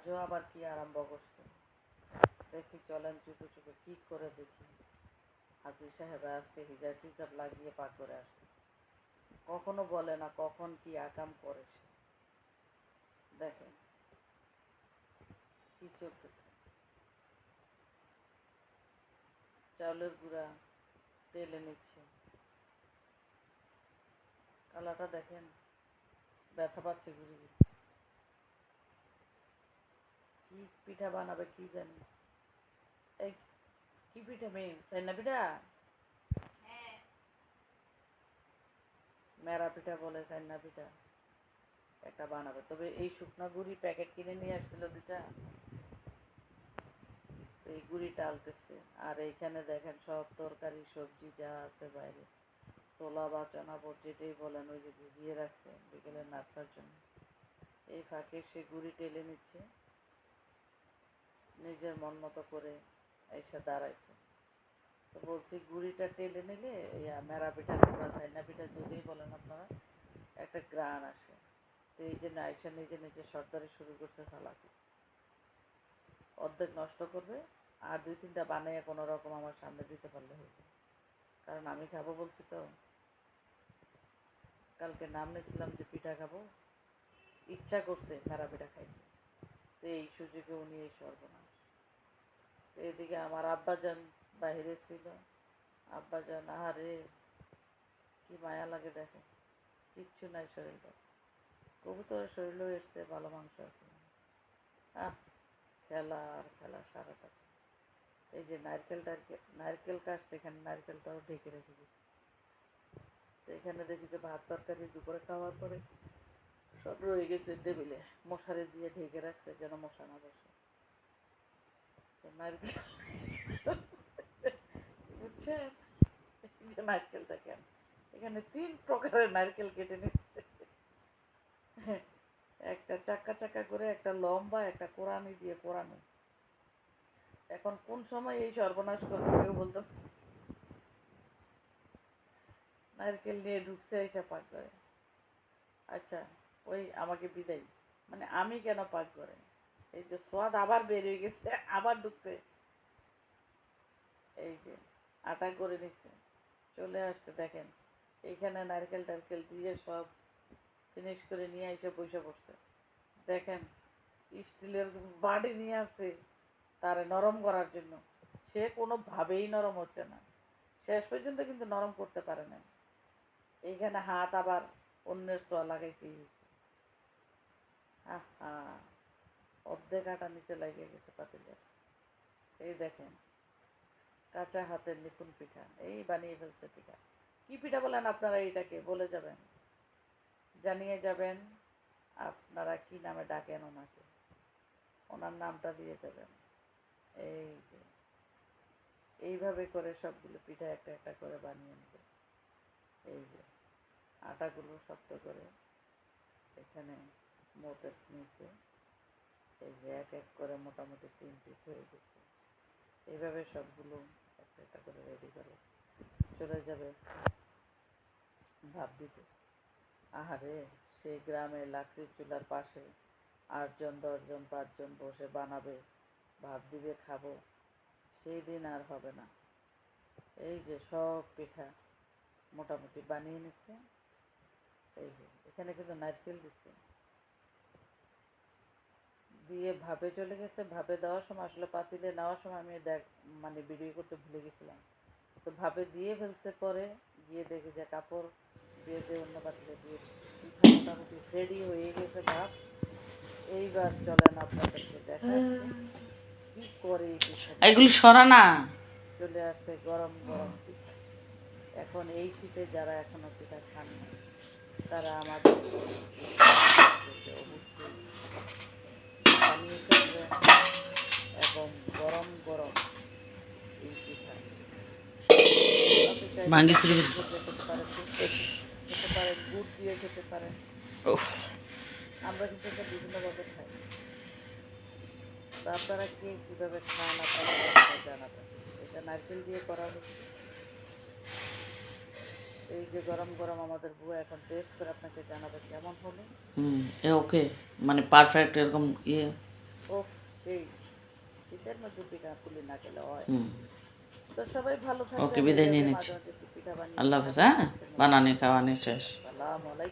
আজও আবার কি আরম্ভ করছে? দেখি, চলেন চুপে চুপে কি করে দেখি। হাজি সাহেব আজকে হিজাব টিজাব লাগিয়ে পাক করে আসছে। কখনো বলে না কখন কি আকাম করে সে। দেখেন কি চলতেছে। চাউলের গুঁড়া তেলে নিচ্ছে। কালাটা দেখেন, ব্যথা পাচ্ছে ঘুরি ঘুরি কি পিঠা বানাবে কি জানি? এই কি পিঠা মেয়ে? চাইনা পিঠা? মেরা পিঠা বলে চাইনা পিঠা। একটা বানাবে। তবে এই শুকনো গুড়ি প্যাকেট কিনে নিয়ে আসছিল দুটা এই গুড়িটা আলতেছে। আর এইখানে দেখেন সব তরকারি সবজি যা আছে বাইরে। ছোলা বা চানা যেটাই বলেন ওই যে ভিজিয়ে রাখছে বিকেলের নাস্তার জন্য। এই ফাঁকে সে গুড়ি টেলে নিচ্ছে। নিজের মন মতো করে এসে দাঁড়াইছে। তো বলছি, গুড়িটা টেলে নিলে ইয়া মেরা পিঠা কিংবা চাইনা পিঠা বলেন আপনারা, একটা গ্রান আসে। তো এই জন্য আইসা নিজে নিজে সর্দারি শুরু করছে চালাকি অর্ধেক নষ্ট করবে, আর দুই তিনটা বানিয়ে কোনো রকম আমার সামনে দিতে পারলে হইবে কারণ আমি খাব বলছি তো। কালকে নাম নিয়েছিলাম যে পিঠা খাব। ইচ্ছা করছে মেরা পিঠা খাইতে। তো এই সুযোগে উনি এই সর্বনাশ। এদিকে আমার আব্বাজান বাইরে ছিল। আব্বাজান, আহারে, কি মায়া লাগে দেখে কিচ্ছু নাই শরীরটা। কবুতরের শরীরেও এসছে ভালো মাংস আছে। আহ, খেলা আর খেলা সারাটা। এই যে নারকেল টারকেল নারকেল কাটছে, এখানে নারকেলটাও ঢেকে রেখে দিচ্ছে এখানে দেখি যে ভাত তরকারি দুপুরে খাওয়ার পরে সব রয়ে গেছে টেবিলে। মশারি দিয়ে ঢেকে রাখছে যেন মশা না বসে। বুঝছেন যে নারকেলটা কেন এখানে তিন প্রকারের নারকেল কেটে নিচ্ছে একটা চাক্কা চাক্কা করে একটা লম্বা একটা কোরআনি দিয়ে কোরআনি এখন কোন সময় এই সর্বনাশ করবে কেউ বলতো। নারকেল নিয়ে ঢুকছে এসে পাক করে আচ্ছা ওই আমাকে বিদায় মানে আমি কেন পাক করে এই যে সোয়াদ আবার বের হয়ে গেছে, আবার ঢুকছে। এই যে আটা করে নিচ্ছে চলে আসছে, দেখেন। এইখানে নারকেল টারকেল দিয়ে সব ফিনিশ করে নিয়ে এসে বসে পড়ছে। দেখেন, স্টিলের বাড়ি নিয়ে আসছে তারে নরম করার জন্য। সে কোনোভাবেই নরম হচ্ছে না। শেষ পর্যন্ত কিন্তু নরম করতে পারে না এইখানে হাত আবার অন্যের ছোঁয়া লাগাইতেই হয়েছে। আহা। অর্ধেক আটা নিচে লাগিয়ে গেছে পাতিলের এই দেখেন, কাঁচা হাতের নিপুণ পিঠা, এই বানিয়ে ফেলছে পিঠা। কি পিঠা বলেন আপনারা এইটাকে, বলে যাবেন। জানিয়ে যাবেন আপনারা কি নামে ডাকেন ওনাকে। ওনার নামটা দিয়ে যাবেন এই যে, এইভাবে করে সবগুলো পিঠা একটা একটা করে বানিয়ে নেবে। এই যে, আটাগুলো শক্ত করে এখানে মোটের নিচে এই যে এক এক করে মোটামুটি তিন পিস হয়ে গেছে। এইভাবে সবগুলো একটা একটা করে রেডি করে। চলে যাবে ভাব দিতে। আহারে, সেই গ্রামে লাকড়ির চুলার পাশে আটজন, দশজন, পাঁচজন বসে বানাবে, ভাব দিবে, খাব। সেই দিন আর হবে না। এই যে সব পিঠা মোটামুটি বানিয়ে নিচ্ছে এই যে, এখানে কিন্তু নারকেল দিচ্ছে। দিয়ে ভাবে চলে গেছে ভাবে দেওয়ার সময় আসলে পাতিলে নেওয়ার সময় আমি দেখ মানে ভিডিও করতে ভুলে গেছিলাম। তো ভাবে দিয়ে ফেলছে পরে গিয়ে দেখি যে কাপড় দিয়ে দিয়ে অন্য পাতিলে দিয়ে পিঠা মোটামুটি রেডি হয়ে গেছে ভাব। এইবার চলেন আপনাদেরকে দেখাচ্ছি। কি করে এগুলি সরা না চলে আসছে গরম গরম পিঠা। এখন এই শীতে যারা এখনও পিঠা খান না তারা আমাদের অবশ্যই ফেলবেন এবং গরম গরম এই পিঠা খেতে দুধ দিয়ে খেতে পারেন গুড় দিয়ে খেতে পারেন আমরা কিন্তু এটা বিভিন্নভাবে খাই। আপনারা কে কীভাবে খান আপনারা জানাবেন এটা নারকেল দিয়ে করা হচ্ছে এই যে গরম গরম আমাদের বুয়া এখন টেস্ট করে আপনাকে জানাবে কেমন হলো। হুম ওকে মানে পারফেক্ট এরকম ইয়ে। ও সেই শীতের মধ্যে পিঠা পুলি না খেলে হয়। তো সবাই ভালো থাকবে ওকে, বিদায় নিয়ে নিচ্ছি। আল্লাহ হাফেজ হ্যাঁ? বানানি খাওয়ানি শেষ। আসসালামু আলাইকুম।